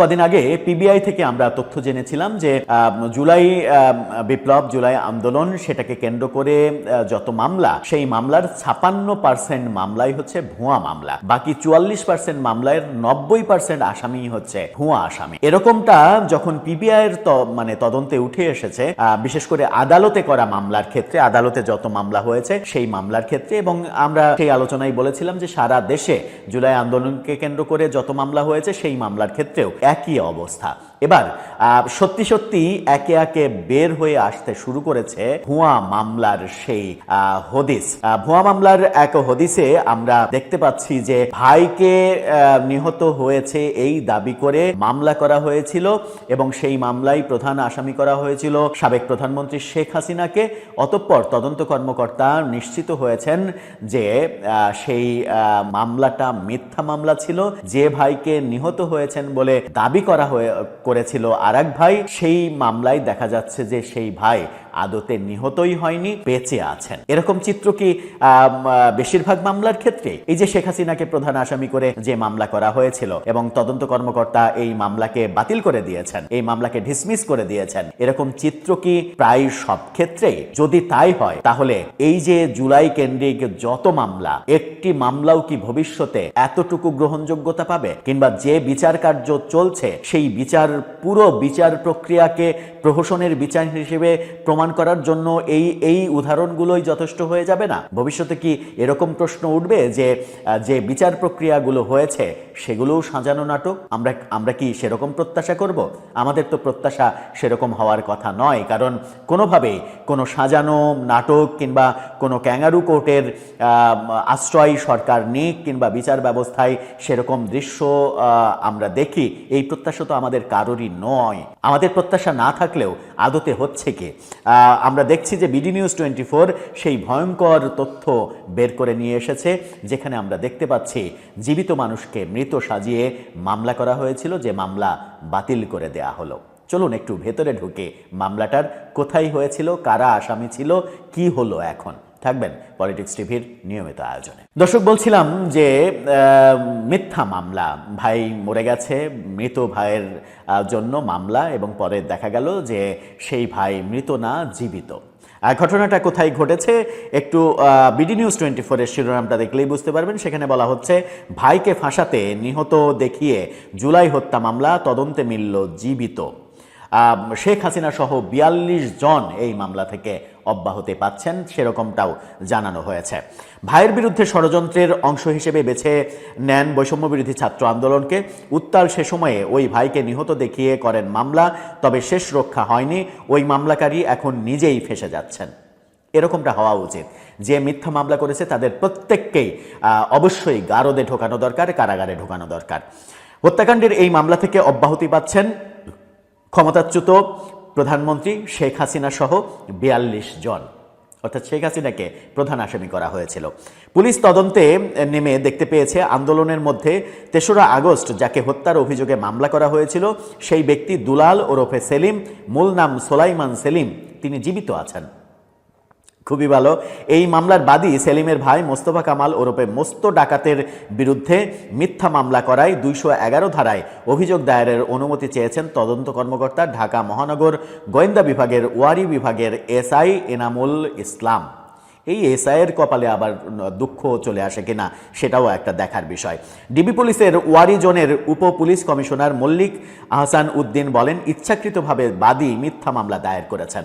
কদিন আগে পিবিআই থেকে আমরা তথ্য জেনেছিলাম যে জুলাই বিপ্লব, জুলাই আন্দোলন সেটাকে কেন্দ্র করে যত মামলা, সেই মামলার ছাপান্ন পার্সেন্ট মামলাই হচ্ছে ভুয়া মামলা। বাকি চুয়াল্লিশ পার্সেন্ট মামলার নব্বই পার্সেন্ট আসামি হচ্ছে ভুয়া আসামি। এরকমটা যখন পিবিআই এর মানে তদন্তে উঠে এসেছে বিশেষ করে আদালতে করা মামলার ক্ষেত্রে, আদালতে যত মামলা হয়েছে, সেই মামলার ক্ষেত্রে এবং আমরা সেই আলোচনায় বলেছিলাম যে সারা দেশে জুলাই আন্দোলনকে কেন্দ্র করে যত মামলা হয়েছে, সেই মামলার ক্ষেত্রেও একই অবস্থা। এবার সত্যি সত্যি একে একে বের হয়ে আসতে শুরু করেছে ভুয়া মামলার সেই হদিস। ভুয়া মামলার এক হদিসে আমরা দেখতে পাচ্ছি যে ভাইকে নিহত হয়েছে এই দাবি করে মামলা করা হয়েছিল এবং সেই মামলায় প্রধান আসামি করা হয়েছিল সাবেক প্রধানমন্ত্রী শেখ হাসিনাকে। অতঃপর তদন্ত কর্মকর্তা নিশ্চিত হয়েছেন যে সেই মামলাটা মিথ্যা মামলা ছিল। যে ভাইকে নিহত হয়েছেন বলে দাবি করা হয়ে করেছিল আর ভাই সেই মামলায় দেখা যাচ্ছে যে সেই ভাই আদতে নিহতই হয়নি, বেঁচে আছেন। এরকম চিত্র কি বেশিরভাগ মামলার ক্ষেত্রে? এই যে শেখ হাসিনাকে প্রধান আসামি করে যে মামলা করা হয়েছিল এবং তদন্ত কর্মকর্তা এই মামলাকে বাতিল করে দিয়েছেন, এই মামলাকে ডিসমিস করে দিয়েছেন, এরকম চিত্র কি প্রায় সব ক্ষেত্রেই যদি তাই হয়, তাহলে এই যে জুলাই কেন্দ্রিক যত মামলা, একটি মামলাও কি ভবিষ্যতে এতটুকু গ্রহণযোগ্যতা পাবে? কিংবা যে বিচার কার্য চলছে, সেই বিচার, পুরো বিচার প্রক্রিয়াকে প্রহসনের বিচার হিসেবে প্রমাণ করার জন্য এই এই উদাহরণগুলোই যথেষ্ট হয়ে যাবে না? ভবিষ্যতে কি এরকম প্রশ্ন উঠবে যে যে বিচার প্রক্রিয়াগুলো হয়েছে সেগুলোও সাজানো নাটক? আমরা আমরা কি সেরকম প্রত্যাশা করব? আমাদের তো প্রত্যাশা সেরকম হওয়ার কথা নয়, কারণ কোনোভাবেই কোনো সাজানো নাটক কিংবা কোনো ক্যাঙ্গারু কোর্টের আশ্রয় সরকার নিক কিংবা বিচার ব্যবস্থায় সেরকম দৃশ্য আমরা দেখি, এই প্রত্যাশা তো আমাদের কারোরই নয়। আমাদের প্রত্যাশা না থাকলেও আদতে হচ্ছে কি? আমরা দেখছি যে বিডি নিউজ টোয়েন্টি ফোর সেই ভয়ঙ্কর তথ্য বের করে নিয়ে এসেছে, যেখানে আমরা দেখতে পাচ্ছি জীবিত মানুষকে মৃত সাজিয়ে মামলা করা হয়েছিল, যে মামলা বাতিল করে দেয়া হলো। চলুন একটু ভেতরে ঢুকে মামলাটার কোথায় হয়েছিল, কারা আসামি ছিল, কি হলো এখন? থাকবেন পলিটিক্স টিভির নিয়মিত আয়োজনে। দর্শক, বলছিলাম যে মিথ্যা মামলা, ভাই মরে গেছে, মৃত ভাইয়ের জন্য মামলা এবং পরে দেখা গেল যে সেই ভাই মৃত না, জীবিত। ঘটনাটা কোথায় ঘটেছে একটু বিডি নিউজ টোয়েন্টি ফোরের শিরোনামটা দেখলেই বুঝতে পারবেন। সেখানে বলা হচ্ছে, ভাইকে ফাঁসাতে নিহত দেখিয়ে জুলাই হত্যা মামলা, তদন্তে মিলল জীবিত। শেখ হাসিনা সহ বিয়াল্লিশ জন এই মামলা থেকে অব্যাহতি পাচ্ছেন, সেরকমটাও জানানো হয়েছে। ভাইয়ের বিরুদ্ধে ষড়যন্ত্রের অংশ হিসেবে বেছে নেন বৈষম্য বিরোধী ছাত্র আন্দোলনকে। উত্তাল সে সময়ে ওই ভাইকে নিহত দেখিয়ে করেন মামলা, তবে শেষ রক্ষা হয়নি। ওই মামলাকারী এখন নিজেই ফেসে যাচ্ছেন। এরকমটা হওয়া উচিত। যে মিথ্যা মামলা করেছে, তাদের প্রত্যেককেই অবশ্যই গারদে ঢোকানো দরকার, কারাগারে ঢোকানো দরকার। হত্যাকাণ্ডের এই মামলা থেকে অব্যাহতি পাচ্ছেন ক্ষমতাচ্যুত প্রধানমন্ত্রী শেখ হাসিনা সহ বিয়াল্লিশ জন। অর্থাৎ শেখ হাসিনাকে প্রধান আসামি করা হয়েছিল। পুলিশ তদন্তে নেমে দেখতে পেয়েছে, আন্দোলনের মধ্যে তেসরা আগস্ট যাকে হত্যার অভিযোগে মামলা করা হয়েছিল, সেই ব্যক্তি দুলাল ওরফে সেলিম, মূল নাম সোলাইমান সেলিম, তিনি জীবিত আছেন। খুবই ভালো। এই মামলার বাদী সেলিমের ভাই মোস্তফা কামাল ওরফে মোস্ত ডাকাতের বিরুদ্ধে মিথ্যা মামলা করায় দুইশো এগারো ধারায় অভিযোগ দায়েরের অনুমতি চেয়েছেন তদন্ত কর্মকর্তা ঢাকা মহানগর গোয়েন্দা বিভাগের ওয়ারি বিভাগের এসআই এনামুল ইসলাম। এই এসআইয়ের কপালে আবার দুঃখ চলে আসে কিনা সেটাও একটা দেখার বিষয়। ডিবি পুলিশের ওয়ারি জোনের উপ পুলিশ কমিশনার মল্লিক আহসান উদ্দিন বলেন, ইচ্ছাকৃতভাবে বাদী মিথ্যা মামলা দায়ের করেছেন।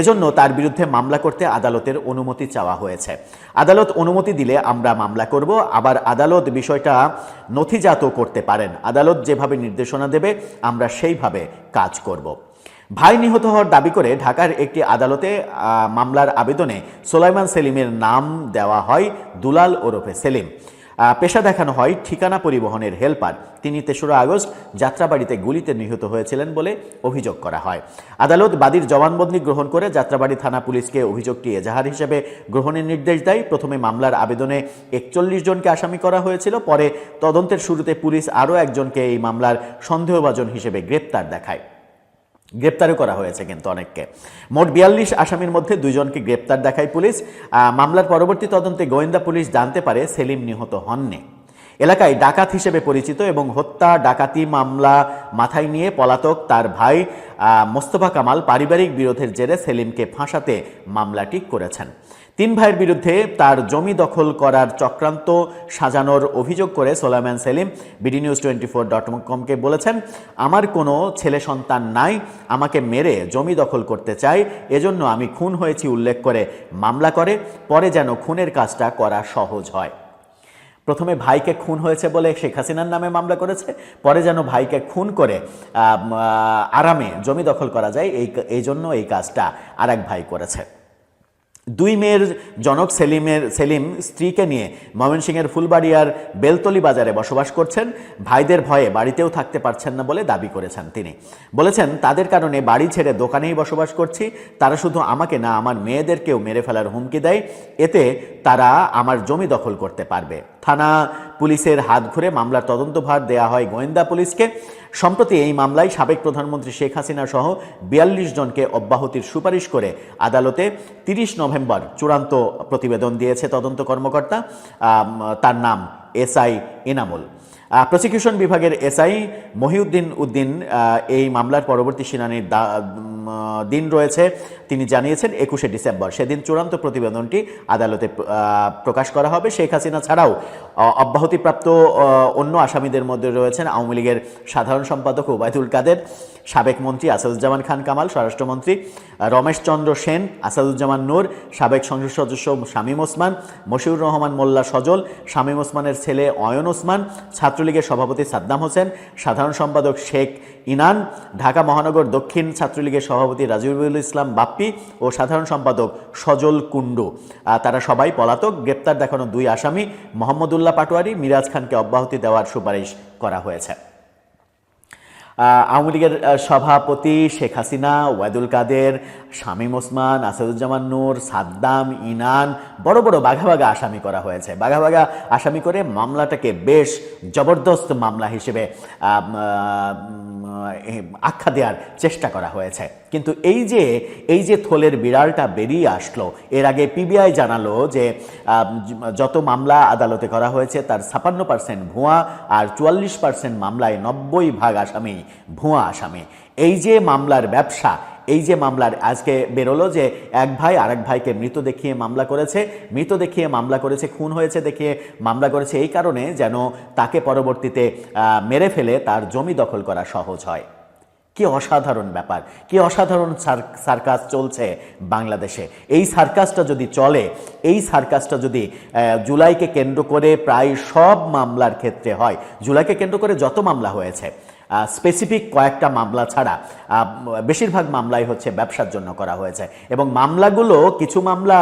এজন্য তার বিরুদ্ধে মামলা করতে আদালতের অনুমতি চাওয়া হয়েছে। আদালত অনুমতি দিলে আমরা মামলা করব, আবার আদালত বিষয়টা নথিজাত করতে পারেন। আদালত যেভাবে নির্দেশনা দেবে, আমরা সেইভাবে কাজ করব। ভাই নিহত হওয়ার দাবি করে ঢাকার একটি আদালতে মামলার আবেদনে সোলাইমান সেলিমের নাম দেওয়া হয় দুলাল ওরফে সেলিম। পেশা দেখানো হয় ঠিকানা পরিবহনের হেল্পার। তিনি তেসরা আগস্ট যাত্রাবাড়িতে গুলিতে নিহত হয়েছিলেন বলে অভিযোগ করা হয়। আদালত বাদীর জবানবন্দি গ্রহণ করে যাত্রাবাড়ি থানা পুলিশকে অভিযোগটি এজাহার হিসেবে গ্রহণের নির্দেশ দেয়। প্রথমে মামলার আবেদনে একচল্লিশ জনকে আসামি করা হয়েছিল, পরে তদন্তের শুরুতে পুলিশ আরও একজনকে এই মামলার সন্দেহভাজন হিসেবে গ্রেপ্তার দেখায়। গ্রেপ্তারও করা হয়েছে কিন্তু অনেককে। মোট বিয়াল্লিশ আসামির মধ্যে দুজনকে গ্রেপ্তার দেখায় পুলিশ। মামলার পরবর্তী তদন্তে গোয়েন্দা পুলিশ জানতে পারে সেলিম নিহত হননি। এলাকায় ডাকাত হিসেবে পরিচিত এবং হত্যা, ডাকাতি মামলা মাথায় নিয়ে পলাতক তার ভাই মোস্তফা কামাল পারিবারিক বিরোধের জেরে সেলিমকে ফাঁসাতে মামলাটি করেছেন। তিন ভাইয়ের বিরুদ্ধে তার জমি দখল করার চক্রান্ত সাজানোর অভিযোগ করে Solaiman Selim, BD news twenty four dot কমকে বলেছেন, আমার কোনো ছেলে সন্তান নাই, আমাকে মেরে জমি দখল করতে চাই এজন্য আমি খুন হয়েছি, উল্লেখ করে মামলা করে, পরে যেন খুনের কাজটা করা সহজ হয়। প্রথমে ভাইকে খুন হয়েছে বলে শেখ হাসিনার নামে মামলা করেছে, পরে যেন ভাইকে খুন করে আরামে জমি দখল করা যায়, এই এই জন্য এই কাজটা আরেক ভাই করেছে। দুই মেয়ের জনক সেলিমের, সেলিম স্ত্রীকে নিয়ে ময়মনসিংহের ফুলবাড়িয়ার বেলতলি বাজারে বসবাস করছেন। ভাইদের ভয়ে বাড়িতেও থাকতে পারছেন না বলে দাবি করেছেন তিনি। বলেছেন, তাদের কারণে বাড়ি ছেড়ে দোকানেই বসবাস করছি। তারা শুধু আমাকে না, আমার মেয়েদেরকেও মেরে ফেলার হুমকি দেয়। এতে তারা আমার জমি দখল করতে পারবে। থানা পুলিশের হাত ঘুরে মামলার তদন্তভার দেয়া হয় গোয়েন্দা পুলিশকে। সম্প্রতি এই মামলায় সাবেক প্রধানমন্ত্রী শেখ হাসিনা সহ বিয়াল্লিশ জনকে অব্যাহতির সুপারিশ করে আদালতে তিরিশ নভেম্বর চূড়ান্ত প্রতিবেদন দিয়েছে তদন্ত কর্মকর্তা তার নাম এসআই এনামুল। প্রসিকিউশন বিভাগের এসআই মহিউদ্দিন উদ্দিন এই মামলার পরবর্তী শুনানির দিন রয়েছে। তিনি জানিয়েছেন একুশে ডিসেম্বর, সেদিন চূড়ান্ত প্রতিবেদনটি আদালতে প্রকাশ করা হবে। শেখ হাসিনা ছাড়াও অব্যাহতিপ্রাপ্ত অন্য আসামিদের মধ্যে রয়েছেন আওয়ামী লীগের সাধারণ সম্পাদক ওবায়দুল কাদের, সাবেক মন্ত্রী আসাদুজ্জামান খান কামাল, স্বরাষ্ট্রমন্ত্রী রমেশ চন্দ্র সেন, আসাদুজ্জামান নূর, সাবেক সংসদ সদস্য শামীম ওসমান, মশিউর রহমান মোল্লা সজল, শামীম ওসমানের ছেলে অয়ন ওসমান ছাত্রলীগের সভাপতি সাদ্দাম হোসেন, সাধারণ সম্পাদক শেখ ইনান, ঢাকা মহানগর দক্ষিণ ছাত্রলীগের সভাপতি রাজিবুল ইসলাম বাপ্পি ও সাধারণ সম্পাদক সজল কুণ্ডু। তারা সবাই পলাতক। গ্রেপ্তার দেখানো দুই আসামি, মোহাম্মদুল্লাহ পাটোয়ারি, মিরাজ খানকে অব্যাহতি দেওয়ার সুপারিশ করা হয়েছে। আওয়ামী লীগের সভাপতি শেখ হাসিনা ওয়াদুল কাদের, শামীম ওসমান, আসাদুজ্জামান নূর, সাদ্দাম, ইনান, বড় বড় বাঘা বাঘা আসামি করা হয়েছে। বাঘা বাঘা আসামি করে মামলাটাকে বেশ জবরদস্ত মামলা হিসেবে আখ্যা দেওয়ার চেষ্টা করা হয়েছে। কিন্তু এই যে এই যে থলের বিড়ালটা বেরিয়ে আসলো, এর আগে পিবিআই জানালো যে যত মামলা আদালতে করা হয়েছে, তার ছাপান্ন পার্সেন্ট ভুয়া আর চুয়াল্লিশ পার্সেন্ট মামলায় নব্বই ভাগ আসামি ভুয়া আসামি। এই যে মামলার ব্যবসা, এই যে মামলার, আজকে বেরোলো যে এক ভাই আরেক ভাইকে মৃত দেখিয়ে মামলা করেছে, মৃত দেখিয়ে মামলা করেছে, খুন হয়েছে দেখিয়ে মামলা করেছে, এই কারণে যেন তাকে পরবর্তীতে মেরে ফেলে তার জমি দখল করা সহজ হয়। কি অসাধারণ ব্যাপার, কি অসাধারণ সার্কাস চলছে বাংলাদেশে। এই সার্কাসটা যদি চলে, এই সার্কাসটা যদি জুলাইকে কেন্দ্র করে প্রায় সব মামলার ক্ষেত্রে হয়, জুলাইকে কেন্দ্র করে যত মামলা হয়েছে স্পেসিফিক কয়েকটা মামলা ছাড়া বেশিরভাগ মামলাই হচ্ছে ব্যবসার জন্য করা হয়েছে। এবং মামলাগুলো, কিছু মামলা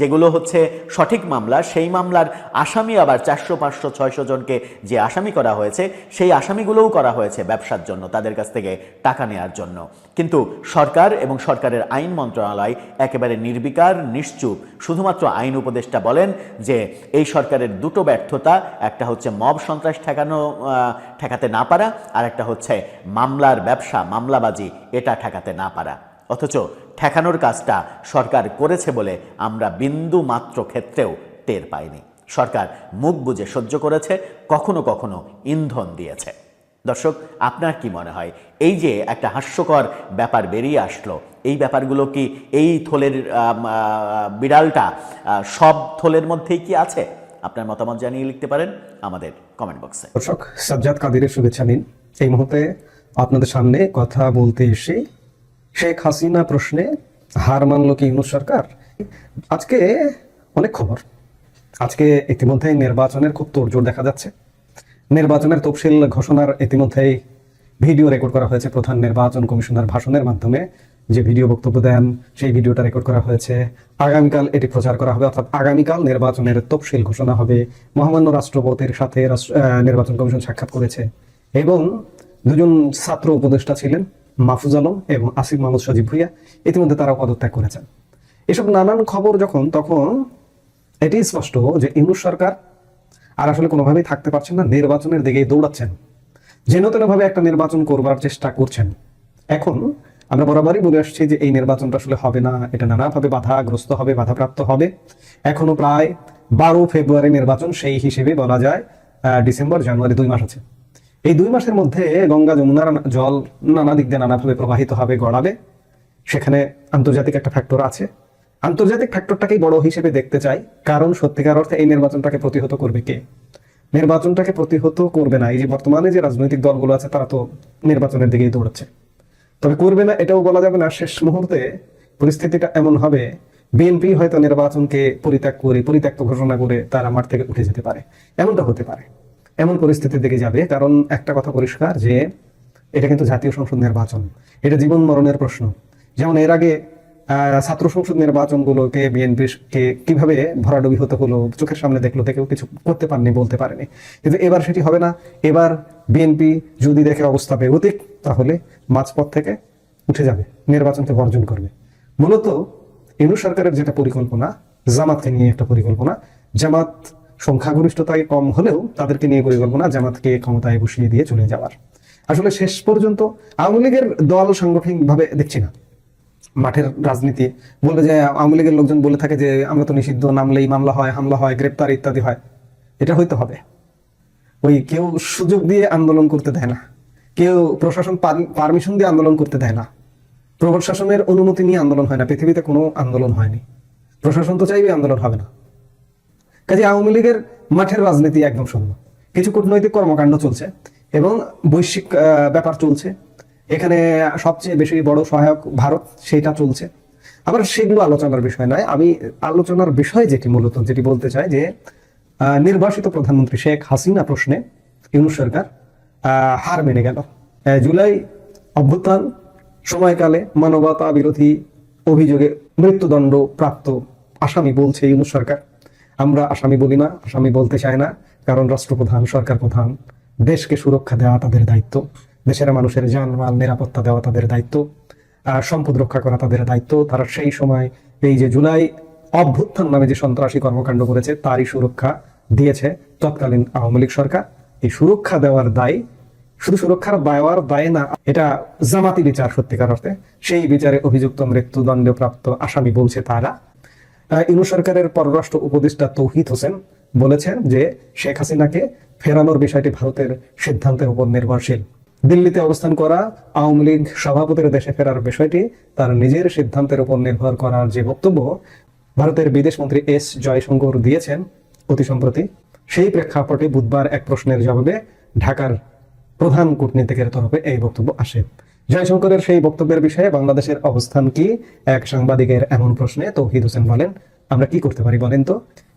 যেগুলো হচ্ছে সঠিক মামলা, সেই মামলার আসামি আবার চারশো, পাঁচশো, ছয়শো জনকে যে আসামি করা হয়েছে, সেই আসামিগুলোও করা হয়েছে ব্যবসার জন্য তাদের কাছ থেকে টাকা নেওয়ার জন্য। কিন্তু সরকার এবং সরকারের আইন মন্ত্রণালয় একেবারে নির্বিকার, নিশ্চুপ। শুধুমাত্র আইন উপদেষ্টা বলেন যে, এই সরকারের দুটো ব্যর্থতা, একটা হচ্ছে মব সন্ত্রাস ঠেকানো ঠেকাতে না পারা, আর একটা হচ্ছে মামলার ব্যবসা, মামলাবাজি, এটা ঠেকাতে না পারা। অথচ ঠেকানোর কাজটা সরকার করেছে বলে আমরা বিন্দু মাত্র ক্ষেত্রেও টের পাইনি। সরকার মুখ বুজে সহ্য করেছে, কখনো কখনো ইন্ধন দিয়েছে। দর্শক, আপনার কি মনে হয়? এই যে একটা হাস্যকর ব্যাপার বেরিয়ে আসলো, এই ব্যাপারগুলো কি এই থলের বিড়ালটা সব থলের মধ্যেই কি আছে? আপনার মতামত জানিয়ে লিখতে পারেন আমাদের কমেন্ট বক্সে। দর্শক, সাজ্জাদ কাদিরের শুভেচ্ছা নিন। এই মুহূর্তে আপনাদের সামনে কথা বলতে এসে শেখ হাসিনা প্রশ্নে হার মানল কি ইউনুস সরকার? আজকে অনেক খবর। আজকে ইতিমধ্যেই নির্বাচনের খুব তোড়জোড় দেখা যাচ্ছে। নির্বাচনের তফসিল ঘোষণার ইতিমধ্যেই ভিডিও রেকর্ড করা হয়েছে প্রধান নির্বাচন কমিশনার ভাষণের মাধ্যমে। যে ভিডিও বক্তব্য দেন, সেই ভিডিওটা রেকর্ড করা হয়েছে। আগামীকাল এটি প্রচার করা হবে, অর্থাৎ আগামীকাল নির্বাচনের তফসিল ঘোষণা হবে। মহামান্য রাষ্ট্রপতির সাথে নির্বাচন কমিশন সাক্ষাৎ করেছে। এবং দুজন ছাত্র উপদেষ্টা ছিলেন, মাহফুজ আলম এবং আসিফ মাহমুদ সজীব ভুইয়া। ইতিমধ্যে তারা পদত্যাগ করেছেন। এসব নানান খবর যখন, তখন এটি স্পষ্ট যে ইউনুস সরকার আর আসলে কোনোভাবেই থাকতে পারছেন না, নির্বাচনের দিকেই দৌড়াচ্ছেন। যেন তেনভাবে একটা নির্বাচন করবার চেষ্টা করছেন। এখন আমরা বরাবরই বলে আসছি যে এই নির্বাচনটা আসলে হবে না, এটা নানাভাবে বাধাগ্রস্ত হবে, বাধাপ্রাপ্ত হবে। এখনও প্রায় বারো ফেব্রুয়ারি নির্বাচন, সেই হিসেবে বলা যায় ডিসেম্বর, জানুয়ারি দুই মাস আছে। এই দুই মাসের মধ্যে গঙ্গা যমুনার জল নানা দিক দিয়ে নানাভাবে প্রবাহিত হবে, গড়াবে। সেখানে আন্তর্জাতিক একটা ফ্যাক্টর আছে। আন্তর্জাতিক ফ্যাক্টরটাকেই বড় হিসেবে দেখতে চাই। কারণ সত্যিকার অর্থে এই নির্বাচনটাকে প্রতিহত করবে কে? নির্বাচনটাকে প্রতিহত করবে না। এই যে বর্তমানে যে রাজনৈতিক দলগুলো আছে, তারা তো নির্বাচনের দিকেই দৌড়াচ্ছে। তবে করবে না, এটাও বলা যাবে না। শেষ মুহূর্তে পরিস্থিতিটা এমন হবে বিএনপি হয়তো নির্বাচনকে পরিত্যাগ করে, পরিত্যক্ত ঘোষণা করে তারা মাঠ থেকে উঠে যেতে পারে। এমনটা হতে পারে। এমন পরিস্থিতির দিকে যাবে, কারণ একটা কথা পরিষ্কার যে এটা কিন্তু জাতীয় সংসদ নির্বাচন। এটা জীবন মরণের প্রশ্ন। যেমন এর আগে ছাত্র সংসদ নির্বাচনগুলোকে বিএনপি কে কীভাবে ভরাডুবি হতে হলো, চোখের সামনে দেখল দেখেও কিছু করতে পারেনি, বলতে পারেনি। কিন্তু এবার সেটি হবে না। এবার বিএনপি যদি দেখে অবস্থা বেগতিক তাহলে মাঝপথ থেকে উঠে যাবে নির্বাচনকে বর্জন করবে। মূলত ইনু সরকারের যেটা পরিকল্পনা, জামাতকে নিয়ে একটা পরিকল্পনা, জামাত সংখ্যাগরিষ্ঠতায় কম হলেও তাদেরকে নিয়ে পরিকল্পনা জামাতকে ক্ষমতায় বসিয়ে দিয়ে চলে যাওয়ার। আসলে শেষ পর্যন্ত আওয়ামী লীগের দল সাংগঠনিকভাবে দেখছি না। মাঠের রাজনীতি বলবে যে আওয়ামী লীগের লোকজন বলে থাকে যে, আমরা তো নিষিদ্ধ, নামলেই মামলা হয়, হামলা হয়, গ্রেপ্তার ইত্যাদি হয়। এটা হইতে হবে। ওই কেউ সুযোগ দিয়ে আন্দোলন করতে দেয় না। কেউ প্রশাসন পারমিশন দিয়ে আন্দোলন করতে দেয় না। প্রশাসনের অনুমতি নিয়ে আন্দোলন হয় না। পৃথিবীতে কোনো আন্দোলন হয়নি। প্রশাসন তো চাইবে আন্দোলন হবে না। কাজে আওয়ামী লীগের মাঠের রাজনীতি একদম শূন্য। কিছু কূটনৈতিক কর্মকাণ্ড চলছে এবং বৈশ্বিক ব্যাপার চলছে। এখানে সবচেয়ে বেশি বড় সহায়ক ভারত, সেটা চলছে। আবার সেগুলো আলোচনার বিষয় নয়। আমি আলোচনার বিষয় যেটি মূলত, যেটি বলতে চাই যে নির্বাসিত প্রধানমন্ত্রী শেখ হাসিনা প্রশ্নে ইউনুস সরকার হার মেনে গেল। জুলাই অভ্যুত্থান, সময়কালে মানবতা বিরোধী অভিযোগে মৃত্যুদণ্ড প্রাপ্ত আসামি বলছে ইউনুস সরকার। আমরা আসামি বলি না, আসামি বলতে চাই না, কারণ রাষ্ট্রপ্রধান সরকার প্রধান দেশকে সুরক্ষা দেওয়া তাদের দায়িত্ব। দেশের মানুষের জানমাল নিরাপত্তা দেওয়া তাদের দায়িত্ব, আর সম্পদ রক্ষা করা তাদের দায়িত্ব। তারা সেই সময় এই যে জুলাই অভ্যুত্থান নামে যে সন্ত্রাসী কর্মকাণ্ড করেছে, তারই সুরক্ষা দিয়েছে তৎকালীন আওয়ামী লীগ সরকার। এই সুরক্ষা দেওয়ার দায়, শুধু সুরক্ষার দেওয়ার দায় না, এটা জামাতি বিচার সত্যিকার অর্থে। সেই বিচারে অভিযুক্ত মৃত্যুদণ্ড প্রাপ্ত আসামি বলছে তারা। ইনু সরকারের পররাষ্ট্র উপদেষ্টা তৌহিদ হোসেন বলেছেন যে শেখ হাসিনাকে ফেরানোর বিষয়টি ভারতের সিদ্ধান্তের উপর নির্ভরশীল। দিল্লিতে অবস্থান করা আওয়ামী লীগ সভাপতির দেশে ফেরার বিষয়টি তার নিজের সিদ্ধান্তের উপর নির্ভর করার যে বক্তব্য ভারতের বিদেশ মন্ত্রী এস জয়শঙ্কর দিয়েছেন, অতি সম্প্রতি সেই প্রেক্ষাপটে বুধবার এক প্রশ্নের জবাবে ঢাকার প্রধান কূটনীতিকের তরফে এই বক্তব্য আসে। জয়শঙ্করের সেই বক্তব্যের বিষয়ে বাংলাদেশের অবস্থান কি? এক সাংবাদিকের এমন প্রশ্নে তৌহিদ হোসেন বলেন, আমরা কি করতে পারি বলেন তো?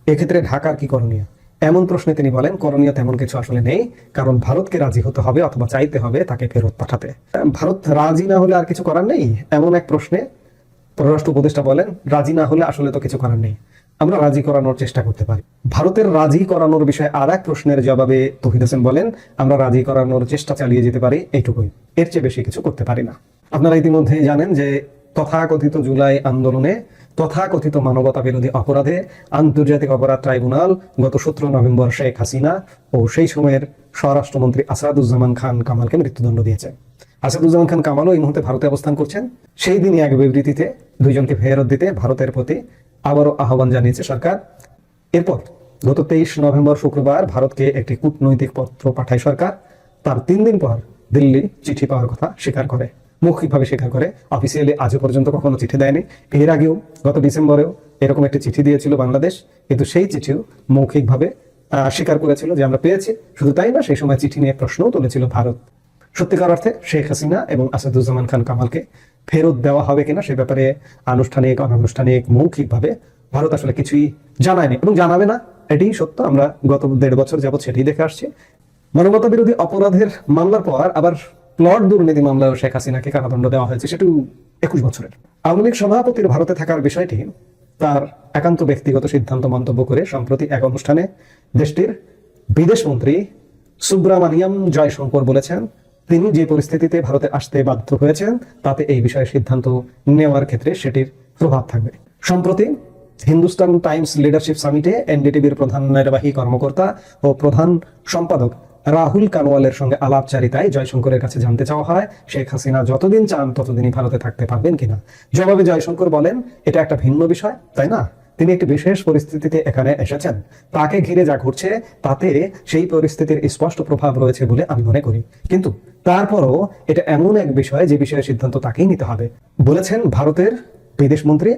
এক্ষেত্রে ঢাকার কি করণীয়? এমন প্রশ্নে তিনি বলেন, করণীয় তেমন কিছু আসলে নেই, কারণ ভারতকে রাজি হতে হবে অথবা চাইতে হবে তাকে ফেরত পাঠাতে। ভারত রাজি না হলে আর কিছু করার নেই? এমন এক প্রশ্নে পররাষ্ট্র উপদেষ্টা বলেন, রাজি না হলে আসলে তো কিছু করার নেই। আমরা রাজি করানোর চেষ্টা করতে পারি। ভারতের রাজি করানোর বিষয়ে আর এক প্রশ্নের জবাবে তহিদ হোসেন বলেন, আমরা রাজি করানোর চেষ্টা চালিয়ে যেতে পারি এইটুকুই এর চেয়ে বেশি কিছু করতে পারি না। আপনারা ইতিমধ্যে জানেন যে তথাকথিত জুলাই আন্দোলনে তথাকথিত মানবতা বিরোধী অপরাধে আন্তর্জাতিক অপরাধ ট্রাইব্যুনাল গত সতেরো নভেম্বর শেখ হাসিনা ও সেই সময়ের স্বরাষ্ট্রমন্ত্রী আসাদুজ্জামান খান কামালকে মৃত্যুদণ্ড দিয়েছে আসাদুজ্জামান খান কামালও এই মুহূর্তে ভারতে অবস্থান করছেন। সেই দিনই এক বিবৃতিতে দুইজনকে ফেরত দিতে ভারতের প্রতি আবারও আহ্বান জানিয়েছে সরকার। এরপর গত তেইশ নভেম্বর শুক্রবার ভারতকে একটি কূটনৈতিক পত্র পাঠায় সরকার। তার তিন দিন পর দিল্লি চিঠি পাওয়ার কথা স্বীকার করে, মৌখিকভাবে স্বীকার করে। অফিসিয়ালি আজও পর্যন্ত কখনো চিঠি দেয়নি। এর আগেও গত ডিসেম্বরেও এরকম একটি চিঠি দিয়েছিল বাংলাদেশ। কিন্তু সেই চিঠিও মৌখিকভাবে স্বীকার করেছিল যে আমরা পেয়েছি। শুধু তাই না, সেই সময় চিঠি নিয়ে প্রশ্নও তুলেছিল ভারত। সত্যিকার অর্থে শেখ হাসিনা এবং আসাদুজ্জামান খান কামালকে ফেরত দেওয়া হবে কিনা সে ব্যাপারে আনুষ্ঠানিক, অনানুষ্ঠানিক, মৌখিকভাবে ভারত আসলে কিছুই জানায়নি এবং জানাবে না। এটি সত্য। আমরা গত দেড় বছর যাবৎ সেটি দেখে আসছি। মানবতা বিরোধী অপরাধের মামলার পর আবার প্লট দুর্নীতি মামলায় শেখ হাসিনাকে কারাদণ্ড দেওয়া হয়েছে, সেটু একুশ বছরের। আওয়ামী লীগ সভাপতির ভারতে থাকার বিষয়টি তার একান্ত ব্যক্তিগত সিদ্ধান্ত মন্তব্য করে সম্প্রতি এক অনুষ্ঠানে দেশটির বিদেশ মন্ত্রী সুব্রামানিয়াম জয়শঙ্কর বলেছেন তিনি যে পরিস্থিতিতে ভারতে আসতে বাধ্য হয়েছেন, তাতে এই বিষয়ে সিদ্ধান্ত নেওয়ার ক্ষেত্রে সেটির প্রভাব থাকবে। সম্প্রতি হিন্দুস্তান টাইমস লিডারশিপ সামিটে এনডিটিভির প্রধান নির্বাহী কর্মকর্তা ও প্রধান সম্পাদক রাহুল কানওয়ালের সঙ্গে আলাপচারিতায় জয়শঙ্করের কাছে জানতে চাওয়া হয়, শেখ হাসিনা যতদিন চান ততদিনই ভারতে থাকতে পারবেন কিনা। জবাবে জয়শঙ্কর বলেন, এটা একটা ভিন্ন বিষয়, তাই না? তিনি একটি বিশেষ পরিস্থিতিতে এখানে এসেছেন। তাকে ঘিরে যা ঘটছে, তাতে সেই পরিস্থিতির স্পষ্ট প্রভাব রয়েছে বলে আমি মনে করি। কিন্তু তারপরও এটা এমন এক বিষয় যে বিষয়ে সিদ্ধান্ত তাকেই নিতে হবে। বলেছেন ভারতের বিদেশ মন্ত্রী